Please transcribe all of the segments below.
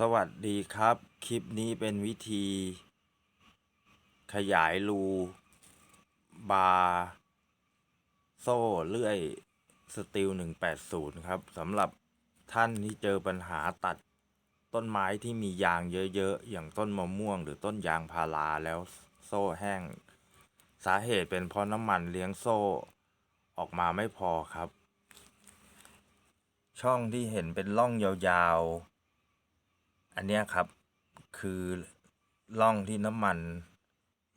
สวัสดีครับ คลิปนี้เป็นวิธี ขยายรู บาร์โซ่เลื่อยสตีล180 ครับสำหรับท่านที่เจอปัญหาตัดต้นไม้ที่มียางเยอะๆ อย่างต้นมะม่วง หรือต้นยางพาราแล้วโซ่แห้ง สาเหตุเป็นเพราะน้ำมันเลี้ยงโซ่ออกมาไม่พอครับ ช่องที่เห็นเป็นร่องยาวๆ อันนี้ครับคือร่องที่น้ำมัน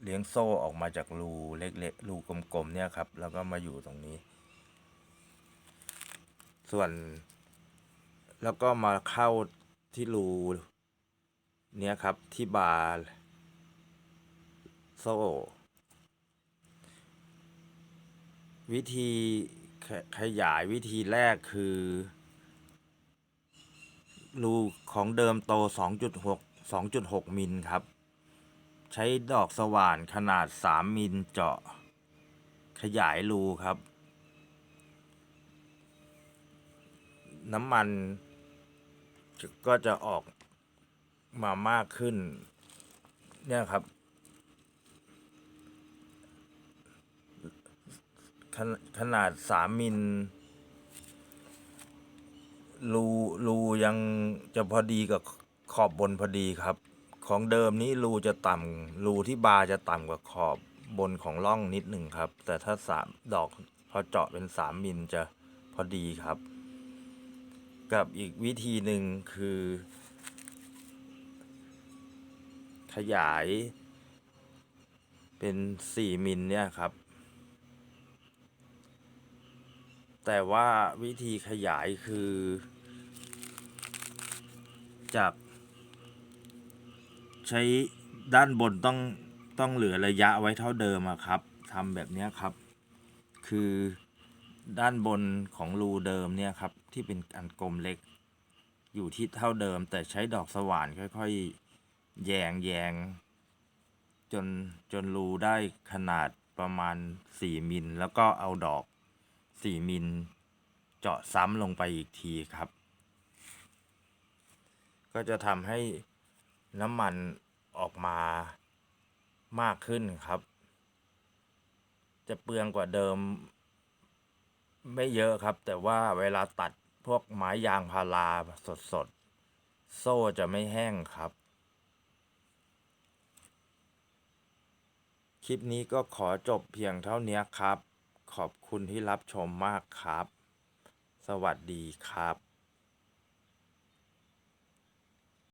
เลี้ยงโซ่ออกมาจากรูเล็กๆรูกลมๆเนี่ยครับ แล้วก็มาอยู่ตรงนี้ ส่วน แล้วก็มาเข้าที่รูเนี้ยครับที่บาร์โซ่ วิธีขขยายวิธีแรกคือ รูของเดิมโต 2.6 2.6 มิลครับ ใช้ดอกสว่านขนาด 3 มิลเจาะ ขยายรูครับ น้ำมันก็จะออกมามากขึ้น เนี่ยครับขนขนาด 3 มิล รูรูยังจะพอดีกับขอบบนพอดีครับ ของเดิมนี้รูจะต่ำรูที่บาร์จะต่ำกว่าขอบบนของร่องนิดหนึ่งครับ แต่ถ้าสามดอกพอเจาะเป็นสามมิลจะพอดีครับ กับอีกวิธีหนึ่งคือ ขยายเป็นสี่มิลเนี่ยครับแต่ว่าวิธีขยายคือ จาก ใช้ด้านบนต้องต้องเหลือระยะไว้เท่าเดิมอะครับทำแบบนี้ครับ คือด้านบนของรูเดิมเนี่ยครับที่เป็นอันกลมเล็ก อยู่ที่เท่าเดิม แต่ใช้ดอกสว่านค่อยๆแยงแยงจนจนรูได้ขนาดประมาณ 4 มิล แล้วก็เอาดอก 4 มิล เจาะซ้ำลงไปอีกทีครับ ก็จะทำให้น้ำมันออกมามากขึ้นครับ จะเปลืองกว่าเดิม ไม่เยอะครับ แต่ว่าเวลาตัดพวกไม้ยางพาราสดๆ โซ่จะไม่แห้งครับ คลิปนี้ก็ขอจบเพียงเท่านี้ครับ ขอบคุณที่รับชมมากครับ สวัสดีครับ